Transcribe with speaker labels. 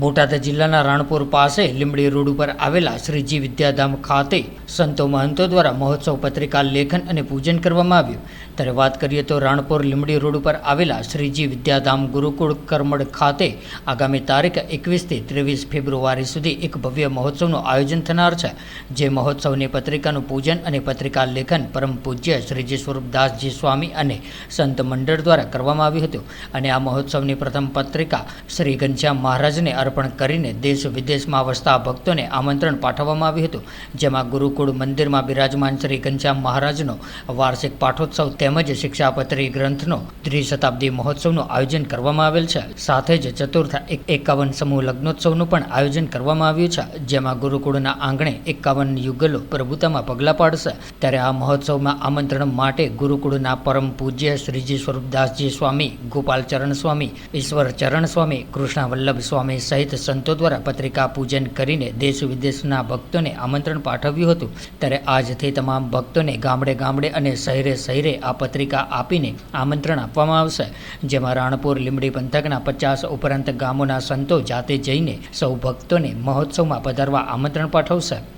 Speaker 1: બોટાદ જિલ્લાના રાણપુર પાસે લીંબડી રોડ ઉપર આવેલા શ્રીજી વિદ્યાધામ ખાતે સંતો મહંતો દ્વારા મહોત્સવ પત્રિકા લેખન અને પૂજન કરવામાં આવ્યું. ત્યારે વાત કરીએ તો રાણપુર લીંબડી રોડ ઉપર આવેલા શ્રીજી વિદ્યાધામ ગુરુકુળ કરમડ ખાતે આગામી તારીખ એકવીસથી ત્રેવીસ ફેબ્રુઆરી સુધી એક ભવ્ય મહોત્સવનું આયોજન થનાર છે, જે મહોત્સવની પત્રિકાનું પૂજન અને પત્રિકા લેખન પરમ પૂજ્ય શ્રીજી સ્વરૂપદાસજી સ્વામી અને સંત મંડળ દ્વારા કરવામાં આવ્યું હતું. અને આ મહોત્સવની પ્રથમ પત્રિકા શ્રી ઘનશ્યામ મહારાજને અર્પણ કરીને દેશ વિદેશમાં વસતા ભક્તોને આમંત્રણ પાઠવવામાં આવ્યું હતું, જેમાં ગુરુકુળ મંદિરમાં બિરાજમાન શ્રી ઘનશ્યામ મહારાજનો વાર્ષિક પાઠોત્સવ તેમજ શિક્ષાપત્રી ગ્રંથનો ત્રિશતાબ્દી મહોત્સવનું આયોજન કરવામાં આવેલ છે. સાથે જ ચતુર્થ એકાવન સમૂહ લગ્નોત્સવનું પણ આયોજન કરવામાં આવ્યું છે, જેમાં ગુરુકુળના આંગણે એકાવન યુગલો પ્રભુતામાં પગલાં પાડશે. ત્યારે આ મહોત્સવમાં આમંત્રણ માટે ગુરુકુળના પરમ પૂજ્ય શ્રીજી સ્વરૂપદાસજી સ્વામી ગોપાલ ચરણ સ્વામી ઈશ્વર ચરણ સ્વામી કૃષ્ણ વલ્લભ સ્વામી સહિત સંતો દ્વારા પત્રિકા પૂજન કરીને દેશ વિદેશના ભક્તોને આમંત્રણ પાઠવ્યું હતું. ત્યારે આજથી તમામ ભક્તોને ગામડે ગામડે અને શહેરે શહેરે આ પત્રિકા આપીને આમંત્રણ આપવામાં આવશે. જેમાં રાણપુર, લીંબડી પંથકના પચાસ ઉપરાંત ગામોના સંતો જાતે જઈને સૌ ભક્તોને મહોત્સવમાં પધારવા આમંત્રણ પાઠવશે.